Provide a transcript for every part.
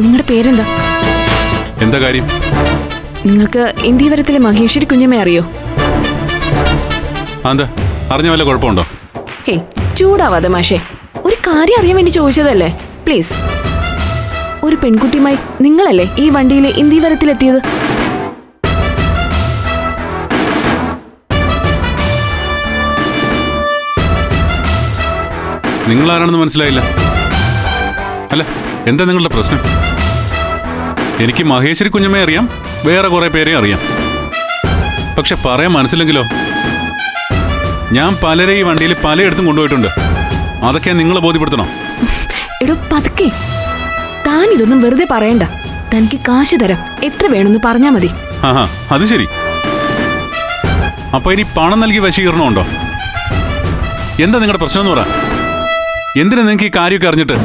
നിങ്ങളുടെ പേരെന്താ? എന്താ കാര്യം? നിങ്ങൾക്ക് ഇന്ത്യവരത്തിലെ മഹേശ്വരി കുഞ്ഞമ്മ അറിയോ? എന്താ? അറിഞ്ഞ വല്ല കുഴപ്പമുണ്ടോ? ഹേ ചൂടാവാതെ മാഷേ. ഒരു കാര്യം അറിയാൻ വേണ്ടി ചോദിച്ചതല്ലേ? പ്ലീസ്. ഒരു പെൺകുട്ടിയുമായി നിങ്ങളല്ലേ ഈ വണ്ടിയിൽ ഇന്ത്യവരത്തിലെത്തിയത്? നിങ്ങൾ ആരാണെന്ന് മനസ്സിലായില്ല. അല്ല എന്താ നിങ്ങളുടെ പ്രശ്നം? എനിക്ക് മഹേശ്വരി കുഞ്ഞമ്മയെ അറിയാം. വേറെ കുറെ പേരെ അറിയാം. പക്ഷെ പറയാൻ മനസ്സിലെങ്കിലോ ഞാൻ പലരെ ഈ വണ്ടിയിൽ പലയിടത്തും കൊണ്ടുപോയിട്ടുണ്ട്. അതൊക്കെ നിങ്ങളെ ബോധ്യപ്പെടുത്തണോ. എടോ പതുക്കെ. താൻ ഇതൊന്നും വെറുതെ പറയണ്ട. തനിക്ക് കാശ് തരാം. എത്ര വേണമെന്ന് പറഞ്ഞാ മതി. ആഹാ അത് ശരി. അപ്പൊ ഇനി പണം നൽകി വശീകരണമുണ്ടോ? എന്താ നിങ്ങളുടെ പ്രശ്നം എന്ന് പറ. എന്തിനാ നിങ്ങൾക്ക് ഈ കാര്യമൊക്കെ അറിഞ്ഞിട്ട്?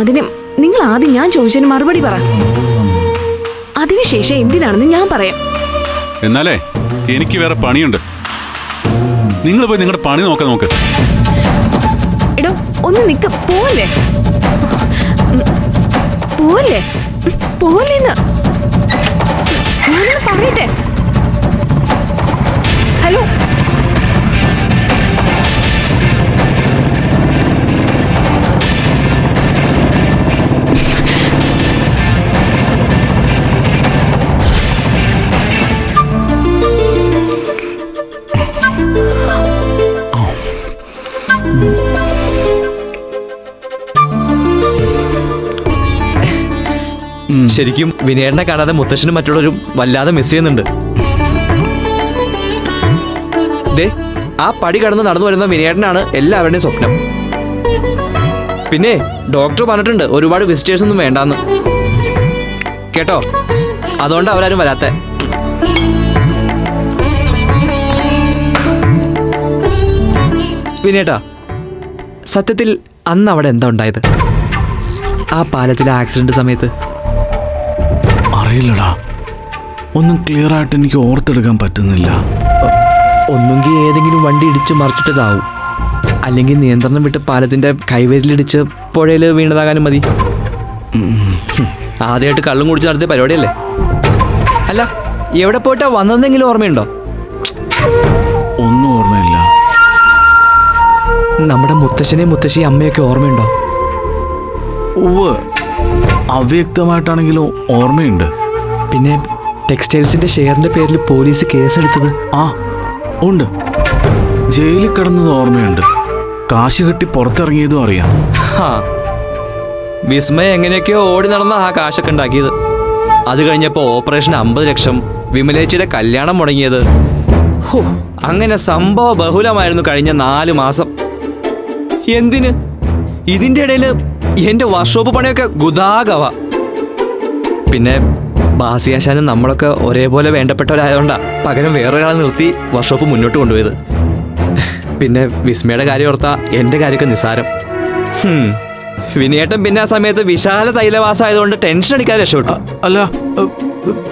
അതിന് നിങ്ങൾ ആദ്യം ഞാൻ ചോദിച്ചതിന് മറുപടി പറ. അതിനുശേഷം എന്തിനാണെന്ന് ഞാൻ പറയാം. എന്നാലേ എനിക്ക് വേറെ പണിയുണ്ട്. നിങ്ങൾ പോയി നിങ്ങളുടെ പണി നോക്കാൻ നോക്ക്. എടോ ഒന്ന് നിക്ക. പോലെ പോലെ പോലെന്ന് ഞാനൊന്ന് പറയട്ടെ? ഹലോ? ശരിക്കും വിനയേട്ടനെ കാണാതെ മുത്തശ്ശനും മറ്റുള്ളവരും വല്ലാതെ മിസ് ചെയ്യുന്നുണ്ട്. ദേ ആ പടി കടന്ന് നടന്നു വരുന്ന വിനയേട്ടനാണ് എല്ലാവരുടെയും സ്വപ്നം. പിന്നെ ഡോക്ടർ പറഞ്ഞിട്ടുണ്ട് ഒരുപാട് വിസിറ്റേഴ്സ് ഒന്നും വേണ്ടാന്ന്. കേട്ടോ? അതുകൊണ്ട് അവരാരും വരാത്ത. വിനേട്ടാ സത്യത്തിൽ അന്ന് അവിടെ എന്താ ഉണ്ടായത്? ആ പാലത്തിലെ ആക്സിഡന്റ് സമയത്ത് അറിയില്ലടാ ഒന്നും ക്ലിയർ ആയിട്ട് എനിക്ക് ഓർത്തെടുക്കാൻ പറ്റുന്നില്ല. ഒന്നുകിൽ ഏതെങ്കിലും വണ്ടി ഇടിച്ച് മറിച്ചിട്ടതാവും. അല്ലെങ്കിൽ നിയന്ത്രണം വിട്ട് പാലത്തിന്റെ കൈവരിലിടിച്ച് പുഴയിൽ വീണതാകാനും മതി. ആദ്യമായിട്ട് കള്ളും കുടിച്ച് നടത്തിയ പരിപാടിയല്ലേ? അല്ല എവിടെ പോയിട്ടാ വന്നതെങ്കിലും ഓർമ്മയുണ്ടോ? ഒന്നും ഓർമ്മയില്ല. നമ്മുടെ മുത്തശ്ശനെ മുത്തശ്ശി അമ്മയൊക്കെ ഓർമ്മയുണ്ടോ? ഉവ് അവ്യക്തമായിട്ടാണെങ്കിലും ഓർമ്മയുണ്ട്. പിന്നെ ടെക്സ്റ്റൈൽസിന്റെ ഷെയറിന്റെ പേരിൽ പോലീസ് കേസെടുത്തത്. ആ ഉണ്ട്. ജയിലിൽ കിടന്നത് ഓർമ്മയുണ്ട്. കാശ് കെട്ടി പുറത്തിറങ്ങിയതും അറിയാം. വിസ്മയ എങ്ങനെയൊക്കെയോ ഓടി നടന്ന ആ കാശൊക്കെ ഉണ്ടാക്കിയത്. അത് കഴിഞ്ഞപ്പോൾ ഓപ്പറേഷൻ അമ്പത് ലക്ഷം വിമലേച്ചിയുടെ കല്യാണം മുടങ്ങിയത്. ഹോ, അങ്ങനെ സംഭവ ബഹുലമായിരുന്നു കഴിഞ്ഞ നാല് മാസം. എന്തിന്? ഇതിന്റെ ഇടയിൽ എന്റെ വർക്ക്ഷോപ്പ് പണിയൊക്കെ ഗുദാഗവ പിന്നെ ബാസിയാശാനും നമ്മളൊക്കെ ഒരേപോലെ വേണ്ടപ്പെട്ടവരായതുകൊണ്ടാ പകരം വേറൊരാളെ നിർത്തി വർക്ക്ഷോപ്പ് മുന്നോട്ട് കൊണ്ടുപോയത്. പിന്നെ വിസ്മയുടെ കാര്യം ഓർത്താ എന്റെ കാര്യമൊക്കെ നിസ്സാരം. വിനയേട്ടൻ പിന്നെ ആ സമയത്ത് വിശാല തൈലവാസമായതുകൊണ്ട് ടെൻഷൻ അടിക്കാതെ രക്ഷപ്പെട്ടു. അല്ല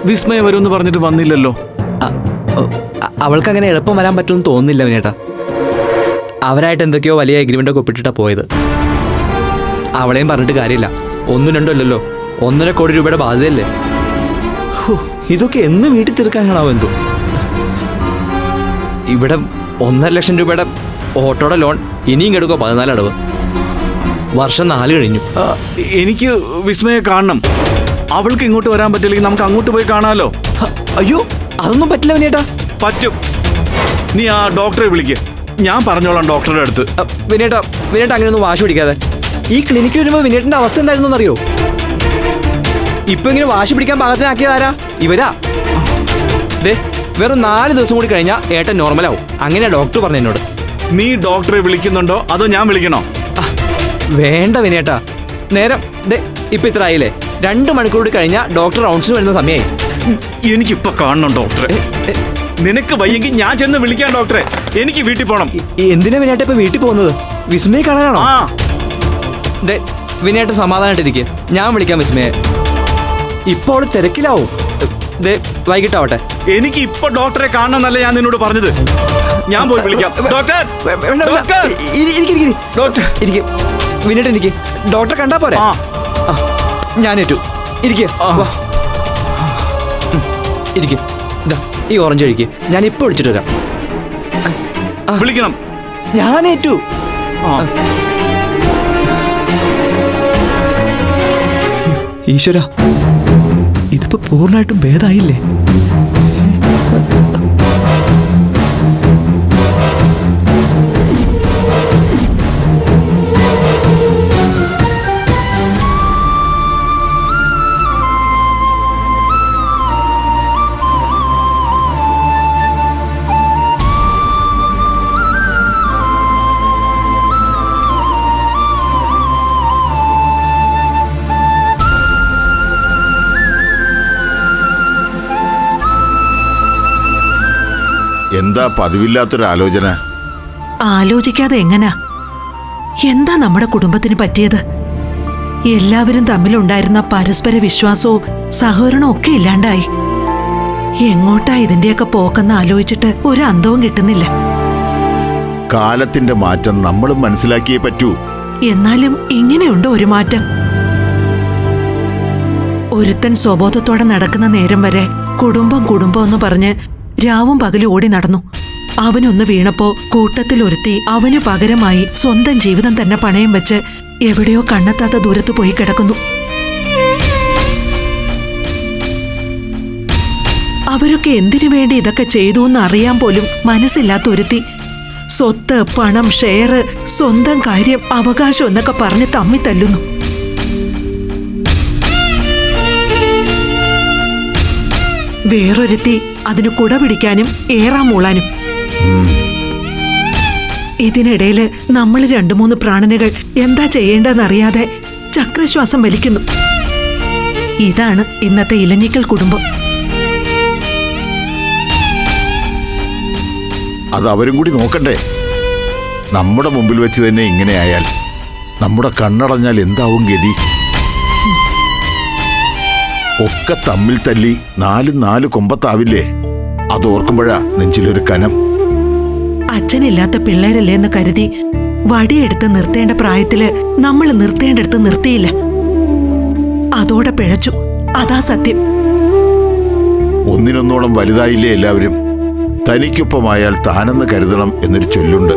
വിസ്മയ വരുമെന്ന് പറഞ്ഞിട്ട് വന്നില്ലല്ലോ. അവൾക്ക് അങ്ങനെ എളുപ്പം വരാൻ പറ്റുമെന്ന് തോന്നുന്നില്ല വിനേട്ടാ അവരായിട്ട് എന്തൊക്കെയോ വലിയ എഗ്രിമെന്റ് ഒക്കെ ഒപ്പിട്ടിട്ടാ പോയത്. അവളെയും പറഞ്ഞിട്ട് കാര്യമില്ല. ഒന്നും രണ്ടും അല്ലല്ലോ. ഒന്നര കോടി രൂപയുടെ ബാധ്യതയല്ലേ? ഇതൊക്കെ എന്ന് വീട്ടിൽ തീർക്കാനാണോ എന്തോ ഇവിടെ ഒന്നര ലക്ഷം രൂപയുടെ ഓട്ടോയുടെ ലോൺ ഇനിയും കെടുക്കുക പതിനാല് അടവ്. വർഷം നാല് കഴിഞ്ഞു. എനിക്ക് വിസ്മയെ കാണണം. അവൾക്ക് ഇങ്ങോട്ട് വരാൻ പറ്റില്ലെങ്കിൽ നമുക്ക് അങ്ങോട്ട് പോയി കാണാമല്ലോ അയ്യോ അതൊന്നും പറ്റില്ല വിനേട്ടാ പറ്റും. നീ ആ ഡോക്ടറെ വിളിക്ക്. ഞാൻ പറഞ്ഞോളാം ഡോക്ടറുടെ അടുത്ത്. വിനേട്ടാ വിനേട്ട അങ്ങനെയൊന്നും വാശി പിടിക്കാതെ. ഈ ക്ലിനിക്കിൽ വരുമ്പോൾ വിനേട്ടന്റെ അവസ്ഥ എന്തായിരുന്നു അറിയോ ഇപ്പൊ ഇങ്ങനെ വാശി പിടിക്കാൻ പാകത്തിനാക്കിയതാരാ? ഇവരാ. ദേ വെറും നാല് ദിവസം കൂടി കഴിഞ്ഞാൽ ഏട്ടൻ നോർമലാവും. അങ്ങനെ ഡോക്ടർ പറഞ്ഞു എന്നോട്. നീ ഡോക്ടറെ വിളിക്കുന്നുണ്ടോ? അതോ ഞാൻ വിളിക്കണോ? വേണ്ട വിനേട്ടാ നേരം ദേ ഇപ്പൊ ഇത്ര ആയില്ലേ? രണ്ട് മണിക്കൂർ കൂടി കഴിഞ്ഞാൽ ഡോക്ടർ റൗണ്ട്സിന് വരുന്ന സമയമായി എനിക്കിപ്പൊ കാണണം ഡോക്ടറെ. നിനക്ക് വയ്യെങ്കിൽ ഞാൻ ചെന്ന് വിളിക്കാം ഡോക്ടറെ. എനിക്ക് വീട്ടിൽ പോകണം എന്തിനാ വിനേട്ട ഇപ്പൊ വീട്ടിൽ പോകുന്നത്? വിസ്മയെ കാണാനാണോ? വിനേട്ട വിനേട്ടൻ സമാധാനമായിട്ടിരിക്കുക ഞാൻ വിളിക്കാം വിസ്മയെ. ഇപ്പോൾ അവൾ തിരക്കിലാവും. ദേ വൈകിട്ടാവട്ടെ. എനിക്ക് ഇപ്പൊ ഡോക്ടറെ കാണണമെന്നല്ല ഞാൻ നിന്നോട് പറഞ്ഞത്. ഞാൻ പോയി വിളിക്കാം. ഡോക്ടർ ഇരി- ഇരിക്ക്, ഇരിക്ക്, ഇരിക്ക്. ഡോക്ടർ. ഇരിക്ക്. വിനീട്ട് എനിക്ക് ഡോക്ടറെ കണ്ടാ പോരെ? ആ. ആ, ഞാനേറ്റു. ഇരിക്കുക ദാ, ഈ ഓറഞ്ച് കഴിക്ക് ഞാൻ ഇപ്പൊ വിളിച്ചിട്ട് വരാം. വിളിക്കണം. ഞാനേറ്റു. ആ. ഈശ്വര ഇതിപ്പോ പൂർണമായിട്ടും ഭേദായില്ലേ? എന്താ പതിവില്ലാത്തൊരു ആലോചന ആലോചിക്കാതെ എങ്ങനാ? എന്താ നമ്മുടെ കുടുംബത്തിന് പറ്റിയത്? എല്ലാവരും തമ്മിലുണ്ടായിരുന്ന പരസ്പര വിശ്വാസവും സഹകരണവും ഒക്കെ ഇല്ലാണ്ടായി. എങ്ങോട്ടാ ഇതിന്റെയൊക്കെ പോക്കെന്ന് ആലോചിച്ചിട്ട് ഒരു അന്തവും കിട്ടുന്നില്ല. കാലത്തിന്റെ മാറ്റം നമ്മളും മനസ്സിലാക്കിയേ പറ്റൂ. എന്നാലും ഇങ്ങനെയുണ്ട് ഒരു മാറ്റം. ഒരുത്തൻ സ്വബോധത്തോടെ നടക്കുന്ന നേരം വരെ കുടുംബം കുടുംബം എന്ന് പറഞ്ഞ് രാവും പകലും ഓടി നടന്നു. അവനൊന്ന് വീണപ്പോ കൂട്ടത്തിൽ ഒരുത്തി അവന് പകരമായി സ്വന്തം ജീവിതം തന്നെ പണയം വെച്ച് എവിടെയോ കണ്ണെത്താത്ത ദൂരത്ത് പോയി കിടക്കുന്നു. അവരൊക്കെ എന്തിനു വേണ്ടി ഇതൊക്കെ ചെയ്തു എന്ന് അറിയാൻ പോലും മനസ്സില്ലാത്ത ഒരുത്തി. സ്വത്ത് പണം ഷെയർ സ്വന്തം കാര്യം അവകാശം എന്നൊക്കെ പറഞ്ഞ് തമ്മി വേറൊരുത്തി അതിന് കുട പിടിക്കാനും ഏറാൻ മൂളാനും. ഇതിനിടയിൽ നമ്മൾ രണ്ടു മൂന്ന് പ്രാണനുകൾ എന്താ ചെയ്യേണ്ടതെന്നറിയാതെ ചക്രശ്വാസം വലിക്കുന്നു. ഇതാണ് ഇന്നത്തെ ഇലഞ്ഞിക്കൽ കുടുംബം. അത് അവരും കൂടി നോക്കണ്ടേ? നമ്മുടെ മുമ്പിൽ വെച്ച് തന്നെ ഇങ്ങനെയായാൽ നമ്മുടെ കണ്ണടഞ്ഞാൽ എന്താവും ഗതി? ഒക്കെ തമ്മിൽ തല്ലി നാല് നാല് കൊമ്പത്താവില്ലേ? അതോർക്കുമ്പോഴാ നെഞ്ചിലൊരു കനം. അച്ഛനില്ലാത്ത പിള്ളേരല്ലേ എന്ന് കരുതി വടിയെടുത്ത് നിർത്തേണ്ട പ്രായത്തിൽ നമ്മൾ നിർത്തേണ്ടടുത്ത് നിർത്തിയില്ല. അതോടെ പിഴച്ചു. അതാ സത്യം. ഒന്നിനൊന്നോളം വലുതായില്ലേ എല്ലാവരും? തനിക്കൊപ്പമായാൽ താനെന്ന് കരുതണം എന്നൊരു ചൊല്ലുണ്ട്.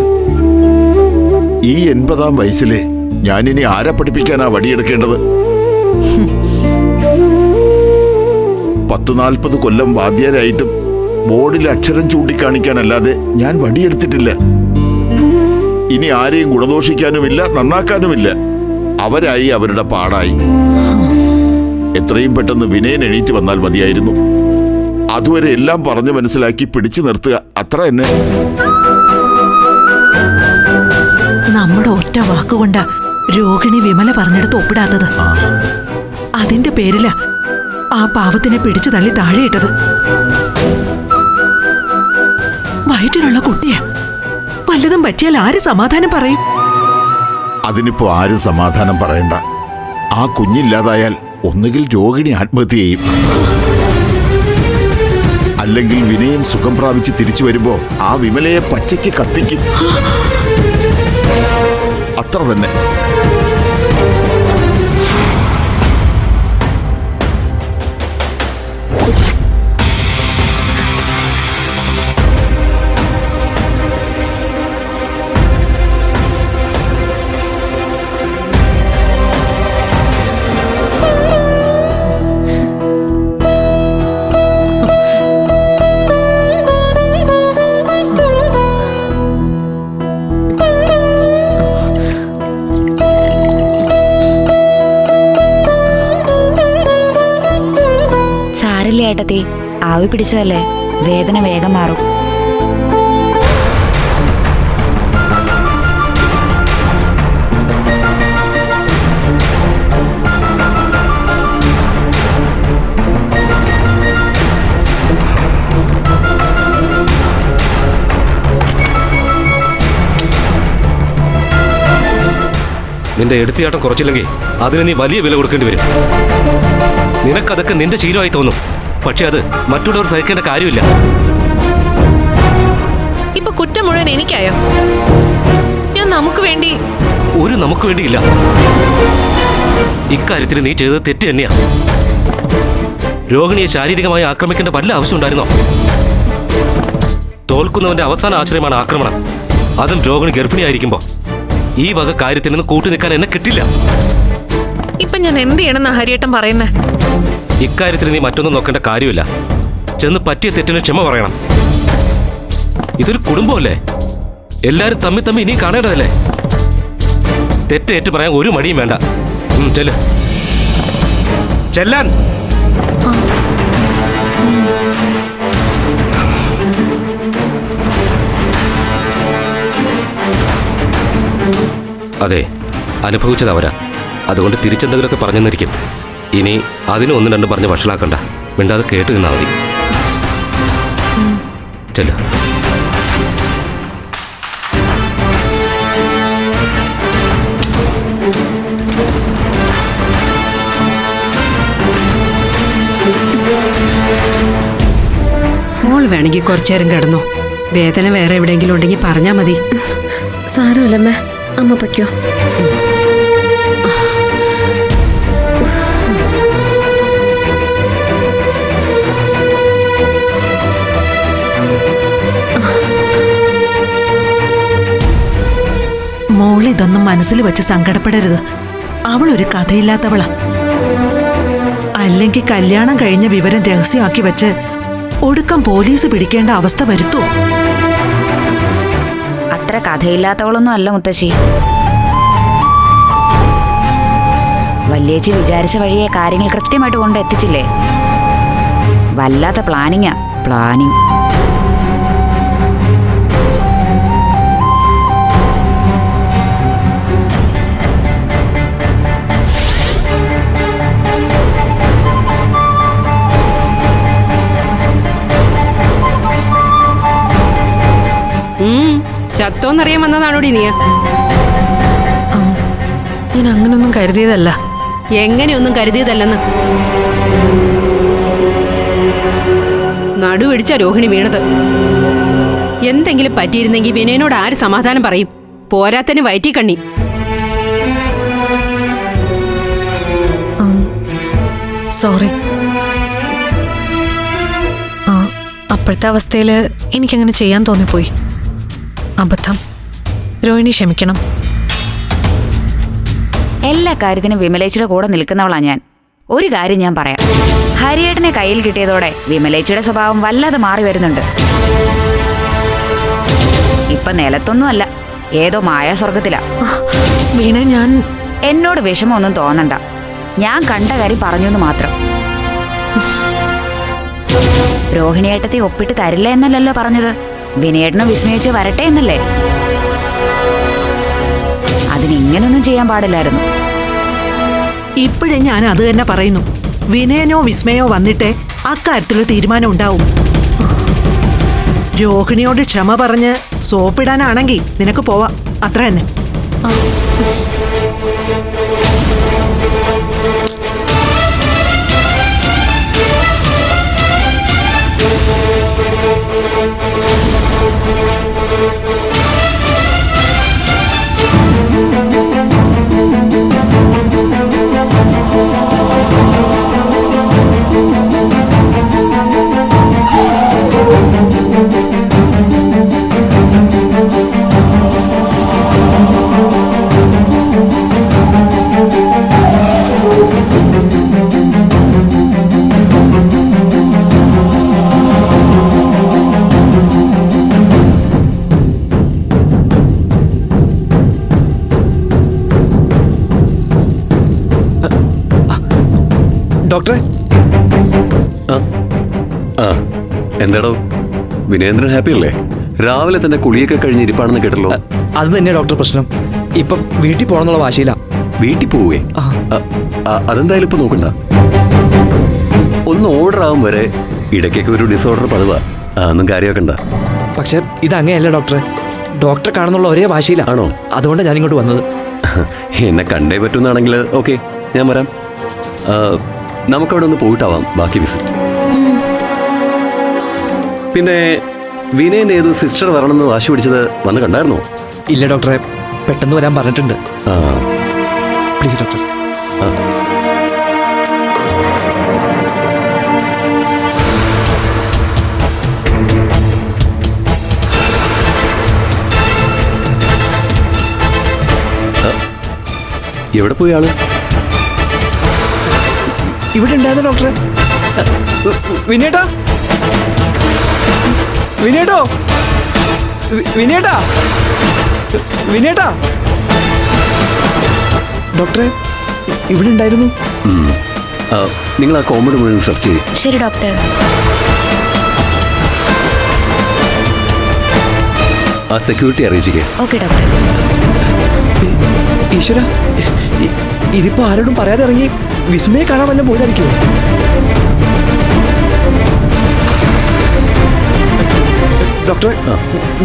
ഈ എൺപതാം വയസ്സിലെ ഞാനിനി ആരെ പഠിപ്പിക്കാനാ വടിയെടുക്കേണ്ടത്? പത്ത് നാൽപ്പത് കൊല്ലം വാദ്യരായിട്ടും ബോർഡിൽ അക്ഷരം ചൂണ്ടിക്കാണിക്കാനല്ലാതെ ഞാൻ വടിയെടുത്തിട്ടില്ല. ഇനി ആരെയും ഗുണദോഷിക്കാനുമില്ല നന്നാക്കാനുമില്ല. അവരായി അവരുടെ പാടായി. എത്രയും പെട്ടെന്ന് വിനയൻ എണീറ്റ് വന്നാൽ മതിയായിരുന്നു. അതുവരെ എല്ലാം പറഞ്ഞു മനസ്സിലാക്കി പിടിച്ചു നിർത്തുക. അത്ര തന്നെ. നമ്മുടെ ഒറ്റ വാക്കുകൊണ്ട രോഹിണി വിമല പറഞ്ഞെടുത്ത് ഒപ്പിടാത്തത്. അതിന്റെ പേരില ആ പാവത്തിനെ പിടിച്ചു തള്ളി താഴെയിട്ടത്. വയറ്റിലുള്ള കുട്ടിയാ. വല്ലതും പറ്റിയാൽ ആര് സമാധാനം പറയും? അതിനിപ്പോ ആരും സമാധാനം പറയണ്ട. ആ കുഞ്ഞില്ലാതായാൽ ഒന്നുകിൽ രോഹിണി ആത്മഹത്യ ചെയ്യും. അല്ലെങ്കിൽ വിനയം സുഖം പ്രാപിച്ച് തിരിച്ചു വരുമ്പോ ആ വിമലയെ പച്ചയ്ക്ക് കത്തിക്കും. അത്ര തന്നെ. ആവി പിടിച്ചതല്ലേ വേദന വേഗം മാറും. നിന്റെ എടുത്തിയാട്ടം കുറച്ചില്ലെങ്കിൽ അതിന് നീ വലിയ വില കൊടുക്കേണ്ടി വരും. നിനക്കതൊക്കെ നിന്റെ ശീലമായി തോന്നും. പക്ഷെ അത് മറ്റുള്ളവർ സഹിക്കേണ്ട കാര്യമില്ല. ഇപ്പൊ കുറ്റം മുഴുവൻ എനിക്കായോ? ഞാൻ നമുക്ക് വേണ്ടി ഒരു നമുക്ക് വേണ്ടിയില്ല. ഇക്കാര്യത്തിൽ നീ ചെയ്തത് തെറ്റ് തന്നെയാ. രോഹിണിയെ ശാരീരികമായി ആക്രമിക്കേണ്ട വല്ല ആവശ്യം ഉണ്ടായിരുന്നോ? തോൽക്കുന്നവന്റെ അവസാന ആശ്രയമാണ് ആക്രമണം. അതും രോഹിണി ഗർഭിണിയായിരിക്കുമ്പോ. ഈ വക കാര്യത്തിൽ നിന്ന് കൂട്ടി നിൽക്കാൻ എന്നെ കിട്ടില്ല. ഇപ്പൊ ഞാൻ എന്ത് ചെയ്യണമെന്ന് ഹരിയേട്ടൻ പറയുന്നേ? ഇക്കാര്യത്തിൽ നീ മറ്റൊന്നും നോക്കേണ്ട കാര്യമില്ല. ചെന്ന് പറ്റിയ തെറ്റിന് ക്ഷമ പറയണം. ഇതൊരു കുടുംബമല്ലേ? എല്ലാരും തമ്മി തമ്മി ഇനി കാണേണ്ടതല്ലേ? തെറ്റേറ്റ് പറയാൻ ഒരു മടിയും വേണ്ട. ചെല്ല്. ചെല്ലാൻ. അതെ അനുഭവിച്ചത് അവരാ അതുകൊണ്ട് തിരിച്ചെന്തെങ്കിലുമൊക്കെ പറഞ്ഞെന്നിരിക്കും. ഇനി അതിനും ഒന്നും രണ്ടും പറഞ്ഞ് വഷളാക്കണ്ട. മിണ്ടാതെ കേട്ട് നിന്നാൽ മതി. ചെല്ല. മോൾ വേണമെങ്കിൽ കുറച്ചേരം കിടന്നു കിടന്നോ. വേദന വേറെ എവിടെയെങ്കിലും ഉണ്ടെങ്കിൽ പറഞ്ഞാൽ മതി. സാരമില്ലമ്മേ. അമ്മ പൊയ്ക്കോ. ഇതൊന്നും മനസ്സിൽ വെച്ച് സങ്കടപ്പെടരുത്. അവൾ ഒരു കഥയില്ലാത്തവളാ. അല്ലെങ്കിൽ കല്യാണം കഴിഞ്ഞ വിവരം രഹസ്യമാക്കി വെച്ച് ഒടുക്കം പോലീസ് പിടിക്കേണ്ട അവസ്ഥ വരുത്തോ. അത്ര കഥയില്ലാത്തവളൊന്നും അല്ല മുത്തശ്ശി. വല്യേച്ചി വിചാരിച്ച വഴിയെ കാര്യങ്ങൾ കൃത്യമായിട്ട് കൊണ്ട് എത്തിച്ചില്ലേ വല്ലാത്ത പ്ലാനിങ്ങാ. പ്ലാനിങ്. ചത്തോന്നറിയാൻ വന്നതാണോടി നീ? ഞാൻ അങ്ങനൊന്നും കരുതിയതല്ല. എങ്ങനെയൊന്നും കരുതിയതല്ലെന്ന്. നടുവടിച്ച രോഹിണി വീണത്. എന്തെങ്കിലും പറ്റിയിരുന്നെങ്കിൽ വിനയനോട് ആര് സമാധാനം പറയും? പോരാത്തന് വയറ്റി കണ്ണി. സോറി. അപ്പോഴത്തെ അവസ്ഥയിൽ എനിക്കങ്ങനെ ചെയ്യാൻ തോന്നിപ്പോയി. അബദ്ധം. രോഹിണി ക്ഷമിക്കണം. എല്ലാ കാര്യത്തിനും വിമലേച്ചിയുടെ കൂടെ നിൽക്കുന്നവളാ ഞാൻ. ഒരു കാര്യം ഞാൻ പറയാം. ഹരിയേട്ടനെ കയ്യിൽ കിട്ടിയതോടെ വിമലേച്ചിയുടെ സ്വഭാവം വല്ലാതെ മാറി വരുന്നുണ്ട്. ഇപ്പൊ നിലത്തൊന്നും അല്ല ഏതോ മായാസ്വർഗത്തിലാ വീണ ഞാൻ എന്നോട് വിഷമമൊന്നും തോന്നണ്ട. ഞാൻ കണ്ട കാര്യം പറഞ്ഞു എന്ന് മാത്രം. രോഹിണിയേട്ടത്തെ ഒപ്പിട്ട് തരില്ല എന്നല്ലല്ലോ പറഞ്ഞത്. വിനയേട്ടനെ വിസ്മയിച്ച് വരട്ടെ എന്നല്ലേ? അതിന് ഇങ്ങനൊന്നും ചെയ്യാൻ പാടില്ലായിരുന്നു. ഇപ്പോഴേ ഞാൻ അത് തന്നെ പറയുന്നു. വിനയനോ വിസ്മയോ വന്നിട്ടേ അക്കാര്യത്തിലുള്ള തീരുമാനം ഉണ്ടാവും. രോഹിണിയോട് ക്ഷമ പറഞ്ഞ് സോപ്പിടാനാണെങ്കിൽ നിനക്ക് പോവാം. അത്ര തന്നെ. എന്താടോ വിനേന്ദ്രൻ ഹാപ്പി അല്ലേ? രാവിലെ തന്നെ കുളിയൊക്കെ കഴിഞ്ഞ് ഇരിപ്പാണെന്ന് കേട്ടല്ലോ. അത് തന്നെയാ ഡോക്ടർ പ്രശ്നം. ഇപ്പൊ വീട്ടിൽ പോകണമെന്നുള്ള വാശിയില്ല വീട്ടിൽ പോവേ. അതെന്തായാലും ഇപ്പൊ നോക്കണ്ട. ഒന്ന് ഓർഡർ ആവും വരെ ഇടയ്ക്കൊക്കെ ഒരു ഡിസോർഡർ പതിവാ. അതൊന്നും കാര്യമാക്കണ്ട. പക്ഷെ ഇത് അങ്ങനെയല്ല ഡോക്ടറെ ഡോക്ടറെ കാണുന്നുള്ള ഒരേ വാശിയില്ല ആണോ? അതുകൊണ്ടാണ് ഞാൻ ഇങ്ങോട്ട് വന്നത്. എന്നെ കണ്ടേ പറ്റുന്നാണെങ്കിൽ ഓക്കെ ഞാൻ വരാം. നമുക്കവിടെ ഒന്ന് പോയിട്ടാവാം ബാക്കി വിസിറ്റ് പിന്നെ വിനയൻ ഏത് സിസ്റ്റർ വരണമെന്ന് വാശി പിടിച്ചത് വന്ന് കണ്ടായിരുന്നു? ഇല്ല ഡോക്ടറെ. പെട്ടെന്ന് വരാൻ പറഞ്ഞിട്ടുണ്ട്. ആ. Please doctor. എവിടെ പോയി ആൾ? ഇവിടെ ഉണ്ടായിരുന്നു ഡോക്ടറെ. വിനേട്ടാ വിനേട്ടോ? വിനേട്ടാ? വിനേട്ടാ? ഡോക്ടറെ ഇവിടെ ഉണ്ടായിരുന്നു. നിങ്ങൾ ആ കോമഡി മുഴുവൻ സെർച്ച് ചെയ്യും. ശരി ഡോക്ടർ. ആ സെക്യൂരിറ്റി അറിയിച്ചിക്കേ ഓക്കെ ഡോക്ടർ. ഈശ്വര ഇതിപ്പോ ആരോടും പറയാതെ ഇറങ്ങി വിസ്മയെ കാണാൻ വല്ല പോയതായിരിക്കുമോ? ഡോക്ടറെ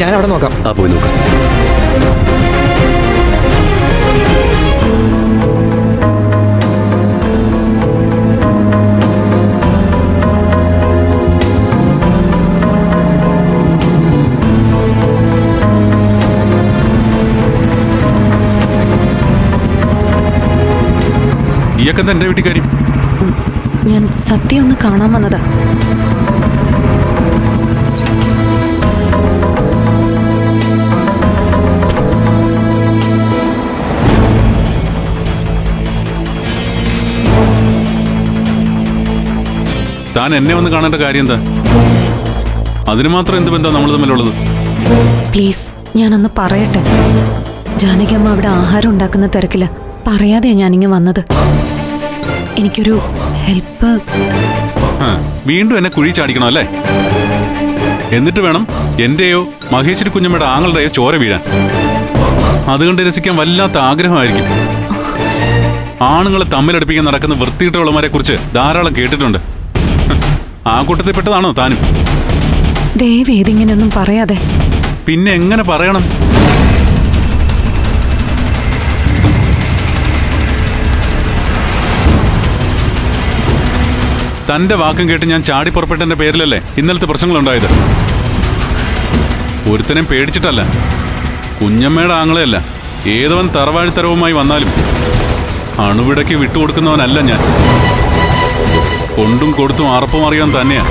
ഞാൻ അവിടെ നോക്കാം. ആ പോയി നോക്കാം. ഈയൊക്കെ എന്റെ വീട്ടിൽ കാര്യം? ഞാൻ സത്യം ഒന്ന് കാണാൻ വന്നതാ. താൻ എന്നെ വന്ന് കാണേണ്ട കാര്യം എന്താ? അതിന് മാത്രം എന്ത് ബന്ധം നമ്മൾ തമ്മിലുള്ളത്? പ്ലീസ് ഞാനൊന്ന് പറയട്ടെ. ജാനകിയമ്മ അവിടെ ആഹാരം ഉണ്ടാക്കുന്ന തിരക്കില്ല പറയാതെയാ ഞാനിങ്ങ് വന്നത്. എനിക്കൊരു ഹെൽപ്പ് വീണ്ടും എന്നെ കുഴി ചാടിക്കണം അല്ലേ? എന്നിട്ട് വേണം എന്റെയോ മഹേശ്വരി കുഞ്ഞമ്മയുടെ ആങ്ങളുടെയോ ചോര വീഴാൻ. അതുകൊണ്ട് രസിക്കാൻ വല്ലാത്ത ആഗ്രഹമായിരിക്കും. ആണുങ്ങളെ തമ്മിലടുപ്പിക്കാൻ നടക്കുന്ന വൃത്തിയിട്ടവളമാരെ കുറിച്ച് ധാരാളം കേട്ടിട്ടുണ്ട്. ഹ്, കൂട്ടത്തിൽ പെട്ടതാണോ താനും? ഇങ്ങനെയൊന്നും പറയാതെ. പിന്നെ എങ്ങനെ പറയണം? തന്റെ വാക്കും കേട്ട് ഞാൻ ചാടി പുറപ്പെട്ടതിന്റെ പേരിലല്ലേ ഇന്നലത്തെ പ്രശ്നങ്ങളുണ്ടായത്? ഒരുത്തനെയും പേടിച്ചിട്ടല്ല. കുഞ്ഞമ്മയുടെ ആങ്ങളെയല്ല. ഏതവൻ തറവാഴിത്തരവുമായി വന്നാലും അണുവിടയ്ക്ക് വിട്ടുകൊടുക്കുന്നവനല്ല ഞാൻ. കൊണ്ടും കൊടുത്തും അറപ്പും അറിയാൻ തന്നെയാ.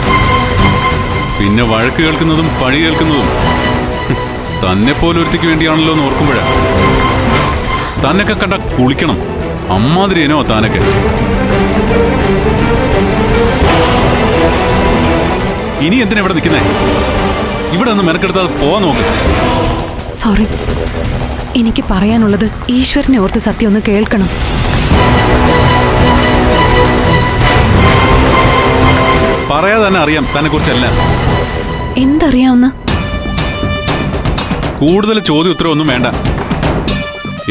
പിന്നെ വഴക്ക് കേൾക്കുന്നതും പഴി കേൾക്കുന്നതും തന്നെ പോലെ ഒരുത്തിക്ക് വേണ്ടിയാണല്ലോ എന്ന് ഓർക്കുമ്പോഴാ. തന്നൊക്കെ കണ്ട കുളിക്കണം. അമ്മാതിരിയനോ താനൊക്കെ. ഇനി എന്തിനാ ഇവിടെ നിൽക്കുന്നേ? ഇവിടെ ഒന്ന് മെനക്കെടുത്താതെ പോവാൻ നോക്ക്. സോറി. എനിക്ക് പറയാനുള്ളത് ഈശ്വരനെ ഓർത്ത് സത്യം ഒന്ന് കേൾക്കണം. പറയാതെ തന്നെ അറിയാം തന്നെ കുറിച്ചല്ല എന്തറിയാവുന്ന? കൂടുതൽ ചോദ്യ ഉത്തരവൊന്നും വേണ്ട.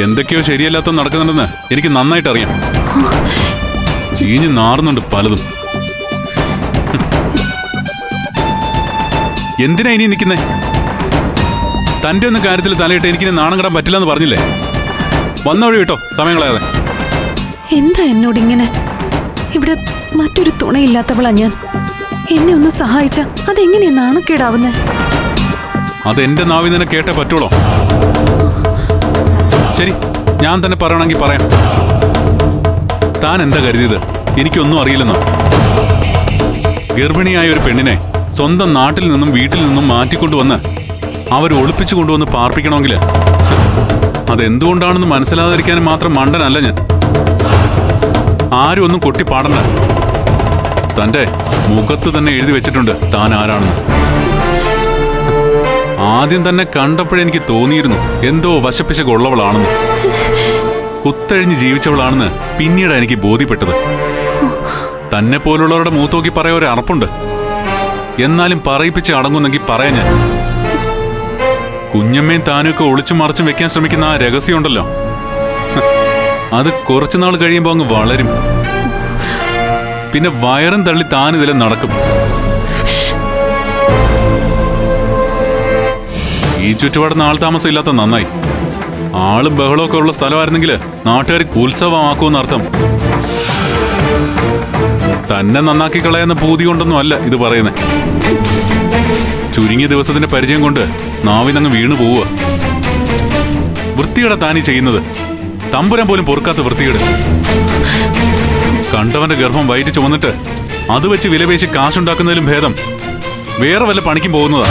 എന്തൊക്കെയോ ശരിയല്ലാത്ത നടക്കുന്നുണ്ടെന്ന് എനിക്ക് നന്നായിട്ട് അറിയാം. ചീഞ്ഞ് നാറുന്നുണ്ട് പലതും. എന്തിനാ ഇനി നിൽക്കുന്നേ? തന്റെ ഒന്നും കാര്യത്തിൽ തലയിട്ട് എനിക്ക് നാണം കിടാൻ പറ്റില്ലെന്ന് പറഞ്ഞില്ലേ? വന്ന വഴി കേട്ടോ സമയം കളയാതെ. എന്താ എന്നോട് ഇങ്ങനെ? ഇവിടെ മറ്റൊരു തുണയില്ലാത്തവളാ ഞാൻ. എന്നെ ഒന്ന് സഹായിച്ച അതെങ്ങനെയാ നാണക്കേടാവുന്നേ അതെന്റെ നാവി നിന്നെ കേട്ടേ പറ്റുള്ളൂ. ശരി ഞാൻ തന്നെ പറയണമെങ്കിൽ പറയാം. താൻ എന്താ കരുതിയത്? എനിക്കൊന്നും അറിയില്ലെന്നോ? ഗർഭിണിയായ ഒരു പെണ്ണിനെ സ്വന്തം നാട്ടിൽ നിന്നും വീട്ടിൽ നിന്നും മാറ്റിക്കൊണ്ടുവന്ന് അവർ ഒളിപ്പിച്ചു കൊണ്ടുവന്ന് പാർപ്പിക്കണമെങ്കിൽ അതെന്തുകൊണ്ടാണെന്ന് മനസ്സിലാതിരിക്കാനും മാത്രം മണ്ടനല്ല ഞാൻ. ആരും ഒന്നും കൊട്ടി പാടണ്ട തന്റെ മുഖത്ത് തന്നെ എഴുതി വെച്ചിട്ടുണ്ട് താൻ ആരാണെന്ന്. ആദ്യം തന്നെ കണ്ടപ്പോഴെനിക്ക് തോന്നിയിരുന്നു എന്തോ വശപ്പിശ കൊള്ളവളാണെന്ന് കുത്തഴിഞ്ഞ് ജീവിച്ചവളാണെന്ന് പിന്നീട് എനിക്ക് ബോധ്യപ്പെട്ടത്. തന്നെ പോലുള്ളവരുടെ മൂത്തോക്കി പറയാൻ ഒരു അറപ്പുണ്ട്. എന്നാലും പറയിപ്പിച്ച് അടങ്ങുന്നെങ്കിൽ പറയാൻ ഞാൻ. കുഞ്ഞമ്മയും താനൊക്കെ ഒളിച്ചു മറച്ചും വെക്കാൻ ശ്രമിക്കുന്ന ആ രഹസ്യമുണ്ടല്ലോ. അത് കുറച്ചുനാൾ കഴിയുമ്പോൾ അങ്ങ് വളരും. പിന്നെ വയറും തള്ളി താനിതിലെ നടക്കും. ഈ ചുറ്റുപാടുന്ന ആൾ താമസം ഇല്ലാത്ത നന്നായി. ആൾ ബഹളമൊക്കെ ഉള്ള സ്ഥലമായിരുന്നെങ്കിൽ നാട്ടുകാർ ഉത്സവമാക്കുമെന്ന് അർത്ഥം. തന്നെ നന്നാക്കി കളയുന്ന പൂതി കൊണ്ടൊന്നും അല്ല ഇത് പറയുന്നത് ചുരുങ്ങിയ ദിവസത്തിന്റെ പരിചയം കൊണ്ട് നാവിനങ്ങ് വീണു പോവുക. വൃത്തിയുടെ താനി ചെയ്യുന്നത്. തമ്പുരാൻ പോലും പൊറുക്കാത്ത വൃത്തികേട്. കണ്ടവന്റെ ഗർഭം വയറ്റി ചുമന്നിട്ട് അത് വെച്ച് വിലപേശി കാശുണ്ടാക്കുന്നതിലും ഭേദം. വേറെ വല്ല പണിക്കും പോകുന്നതാ.